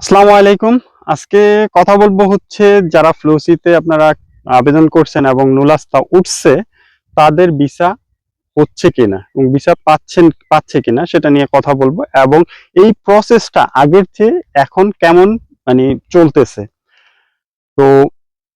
আসসালামু আলাইকুম। আজকে কথা বলব হচ্ছে যারা ফ্লোসিতে আপনারা আবেদন করছেন এবং নুলাস্তা উঠছে, তাদের ভিসা হচ্ছে কিনা এবং ভিসা পাচ্ছেন, পাচ্ছে কিনা সেটা নিয়ে কথা বলব এবং এই প্রসেসটা আগের চেয়ে এখন কেমন মানে চলতেছে। তো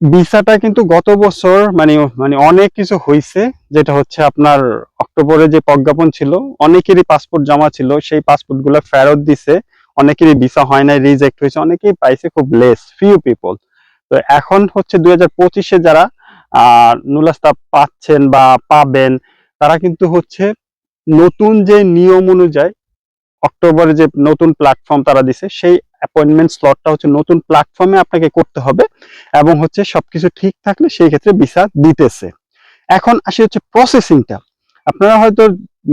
ভিসাটা কিন্তু গত বছর মানে মানে অনেক কিছু হয়েছে যেটা হচ্ছে আপনার অক্টোবরে যে প্রজ্ঞাপন ছিল, অনেকেরই পাসপোর্ট জমা ছিল, সেই পাসপোর্টগুলো ফেরত দিছে। অনেকেরই ভিসা হয় নাই রিজেক্ট হয়েছে, অনেকেই পাইছে খুব লেস ফিউ পিপল তো এখন হচ্ছে দুই হাজার পঁচিশে যারা নুলাস্তা পাচ্ছেন বা পাবেন, তারা কিন্তু হচ্ছে নতুন যে নিয়ম অনুযায়ী অক্টোবরে যে নতুন প্ল্যাটফর্ম তারা দিছে, সেই অ্যাপয়েন্টমেন্ট স্লটটা হচ্ছে নতুন প্ল্যাটফর্মে আপনাকে করতে হবে এবং হচ্ছে সবকিছু ঠিক থাকলে সেই ক্ষেত্রে ভিসা দিতেছে। এখন আসি হচ্ছে প্রসেসিংটা আপনারা হয়তো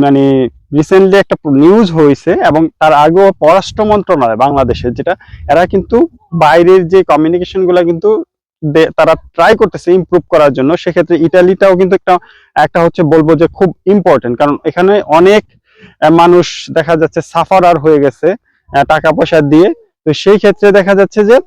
মানে রিসেন্টলি একটা নিউজ হয়েছে এবং তার আগেও পররাষ্ট্র মন্ত্রণালয় বাংলাদেশের যেটা এরা কিন্তু বাইরের যে কমিউনিকেশনগুলা কিন্তু তারা ট্রাই করতেছে ইমপ্রুভ করার জন্য। সেক্ষেত্রে ইটালিটাও কিন্তু একটা একটা হচ্ছে বলব যে খুব ইম্পর্টেন্ট কারণ এখানে অনেক মানুষ দেখা যাচ্ছে সাফারার হয়ে গেছে টাকা পয়সা দিয়ে। তো সেই ক্ষেত্রে দেখা যাচ্ছে যে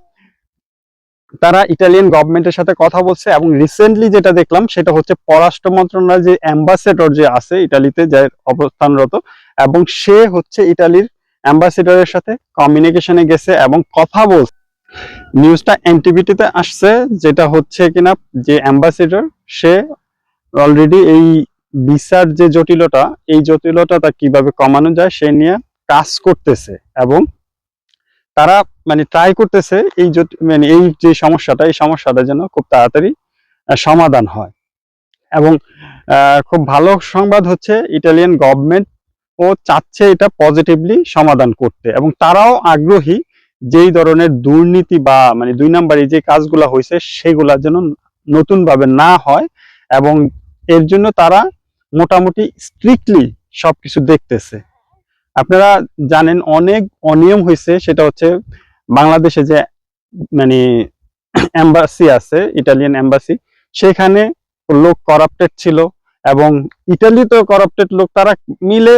তারা ইটালিয়ান গভর্নমেন্টের সাথে কথা বলছে এবং রিসেন্টলি যেটা দেখলাম সেটা হচ্ছে পররাষ্ট্র মন্ত্রণালয়ের যে অ্যাম্বাসেডর যে আছে ইটালিতে যে অবস্থানরত এবং সে হচ্ছে ইটালির অ্যাম্বাসেডরের সাথে কমিউনিকেশনে গেছে এবং কথা বলছে। নিউজটা এনটিভিটিতে আসছে, যেটা হচ্ছে কিনা যে অ্যাম্বাসেডর সে অলরেডি এই ভিসার যে জটিলতা, এই জটিলতাটা কীভাবে কমানো যায় সে নিয়ে কাজ করতেছে এবং তারা মানে ট্রাই করতেছে, এই মানে এই যে সমস্যাটা, এই সমস্যাটা যেন খুব তাড়াতাড়ি সমাধান হয়। এবং খুব ভালো সংবাদ হচ্ছে ইটালিয়ান গভর্নমেন্ট ও চাচ্ছে এটা পজিটিভলি সমাধান করতে। এবং তারাও আগ্রহী যেই ধরনের দুর্নীতি বা মানে দুই নাম্বারই যে কাজগুলা হয়েছে সেগুলা যেন নতুন ভাবে না হয় এবং এর জন্য তারা মোটামুটি স্ট্রিক্টলি সবকিছু দেখতেছে। আপনারা জানেন অনেক অনিয়ম হয়েছে সেটা হচ্ছে বাংলাদেশে যে মানে এম্বাসি আছে ইটালিয়ান এম্বাসি সেখানে লোক করাপ্টেড ছিল এবং ইটালিতেও করাপ্টেড লোক, তারা মিলে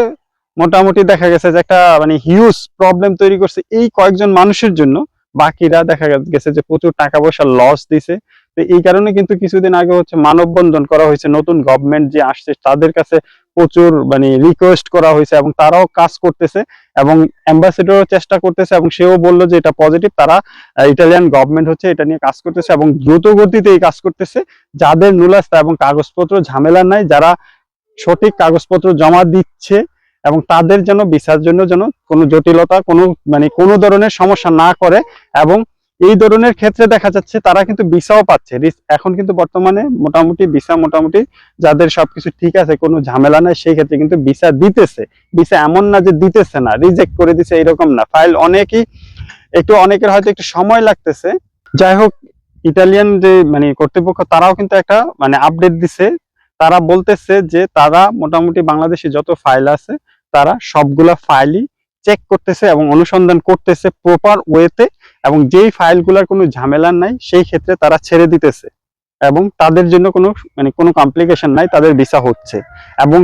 মোটামুটি দেখা গেছে যে একটা মানে হিউজ প্রবলেম তৈরি করছে এই কয়েকজন মানুষের জন্য। বাকিরা দেখা গেছে যে প্রচুর টাকা পয়সা লস দিছে। তো এই কারণে কিন্তু কিছুদিন আগে হচ্ছে মানববন্ধন করা হয়েছে, নতুন গভর্নমেন্ট যে আসছে, তাদের কাছে প্রচুর মানে রিকোয়েস্ট করা হয়েছে এবং তারাও কাজ করতেছে এবং অ্যাম্বাসেডরও চেষ্টা করতেছে এবং সেও বলল যে এটা পজিটিভ তারা ইটালিয়ান গভর্নমেন্ট হচ্ছে এটা নিয়ে কাজ করতেছে এবং দ্রুত গতিতে এই কাজ করতেছে। যাদের নুলাস্তা এবং কাগজপত্র ঝামেলা নাই, যারা সঠিক কাগজপত্র জমা দিচ্ছে এবং তাদের যেন ভিসার জন্য যেন কোনো জটিলতা, কোনো মানে কোনো ধরনের সমস্যা না করে এবং এই ধরনের ক্ষেত্রে দেখা যাচ্ছে তারা কিন্তু ভিসাও পাচ্ছে। এখন কিন্তু বর্তমানে মোটামুটি ভিসা মোটামুটি যাদের সবকিছু ঠিক আছে, কোনো ঝামেলা নাই, সেই ক্ষেত্রে কিন্তু ভিসা দিতেছে। ভিসা এমন না যে দিতেছে না রিজেক্ট করে দিছে এরকম না। ফাইল অনেকই, একটু অনেকের হয়তো একটু সময় লাগতেছে। যাই হোক ইটালিয়ান যে মানে কর্তৃপক্ষ, তারাও কিন্তু একটা মানে আপডেট দিছে। তারা বলতেছে যে তারা মোটামুটি বাংলাদেশে যত ফাইল আছে, তারা সবগুলা ফাইলই চেক করতেছে এবং অনুসন্ধান করতেছে প্রপার ওয়েতে এবং যেই ফাইলগুলোর কোনো ঝামেলা নাই, সেই ক্ষেত্রে তারা ছেড়ে দিতেছে। এবং তাদের জন্য কোনো মানে কোনো কমপ্লিকেশন নাই, তাদের ভিসা হচ্ছে। এবং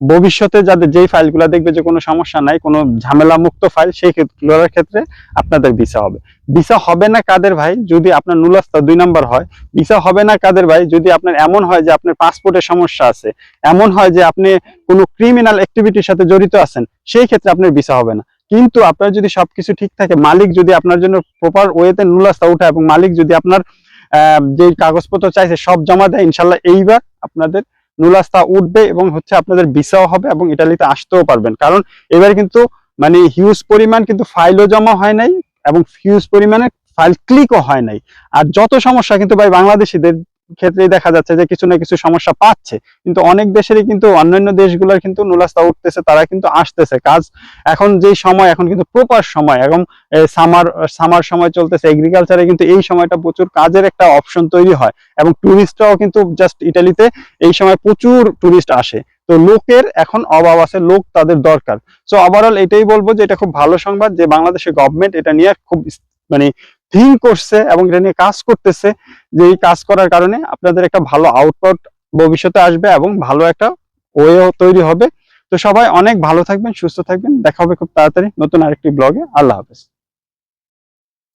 ভবিষ্যতে যাদের যেই ফাইলগুলো দেখবে যে কোনো সমস্যা নাই, কোনো ঝামেলা মুক্ত ফাইল, সেই ক্ষেত্রগুলোর ক্ষেত্রে আপনাদের ভিসা হবে। ভিসা হবে না কাদের ভাই? যদি আপনার নুলাস্তা দুই নাম্বার হয়। ভিসা হবে না কাদের ভাই? যদি আপনার এমন হয় যে আপনার পাসপোর্টের সমস্যা আছে, এমন হয় যে আপনি কোনো ক্রিমিনাল অ্যাক্টিভিটির সাথে জড়িত আছেন, সেই ক্ষেত্রে আপনার ভিসা হবে না। কিন্তু আপনার যদি সবকিছু ঠিক থাকে, মালিক যদি আপনার জন্য প্রপার ওয়েতে নুলাস্তা উঠায় এবং মালিক যদি আপনার যে কাগজপত্র চাইছে সব জমা দেয় ইনশাল্লাহ এইবার আপনাদের নুলাস্তা উঠবে এবং হচ্ছে আপনাদের ভিসাও হবে এবং ইটালিতে আসতেও পারবেন। কারণ এবার কিন্তু মানে হিউজ পরিমাণ কিন্তু ফাইলও জমা হয় নাই এবং হিউজ পরিমাণে ফাইল ক্লিকও হয় নাই। আর যত সমস্যা কিন্তু ভাই বাংলাদেশিদের ক্ষেত্রেই দেখা যাচ্ছে যে কিছু না কিছু সমস্যা পাচ্ছে। কিন্তু অনেক দেশেরই কিন্তু অন্যান্য দেশগুলোর কিন্তু নুলাস্তা উঠতেছে, তারা কিন্তু আসতেছে। কাজ এখন যেই সময়, এখন কিন্তু প্রপার সময় এবং সামার সামার সময় চলতেছে এগ্রিকালচারে কিন্তু এই সময়টা প্রচুর কাজের একটা অপশন তৈরি হয় এবং টুরিস্টরাও কিন্তু জাস্ট ইটালিতে এই সময় প্রচুর টুরিস্ট আসে। তো লোকের এখন অভাব আছে, লোক তাদের দরকার। সো ওভারঅল এটাই বলব যে এটা খুব ভালো সংবাদ যে বাংলাদেশের গভর্নমেন্ট এটা নিয়ে খুব মানে থিঙ্ক করছে এবং এটা নিয়ে কাজ করতেছে, যে এই কাজ করার কারণে আপনাদের একটা ভালো আউটপুট ভবিষ্যতে আসবে এবং ভালো একটা ওয়েও তৈরি হবে। তো সবাই অনেক ভালো থাকবেন, সুস্থ থাকবেন। দেখা হবে খুব তাড়াতাড়ি নতুন আরেকটি ব্লগে আল্লাহ হাফেজ।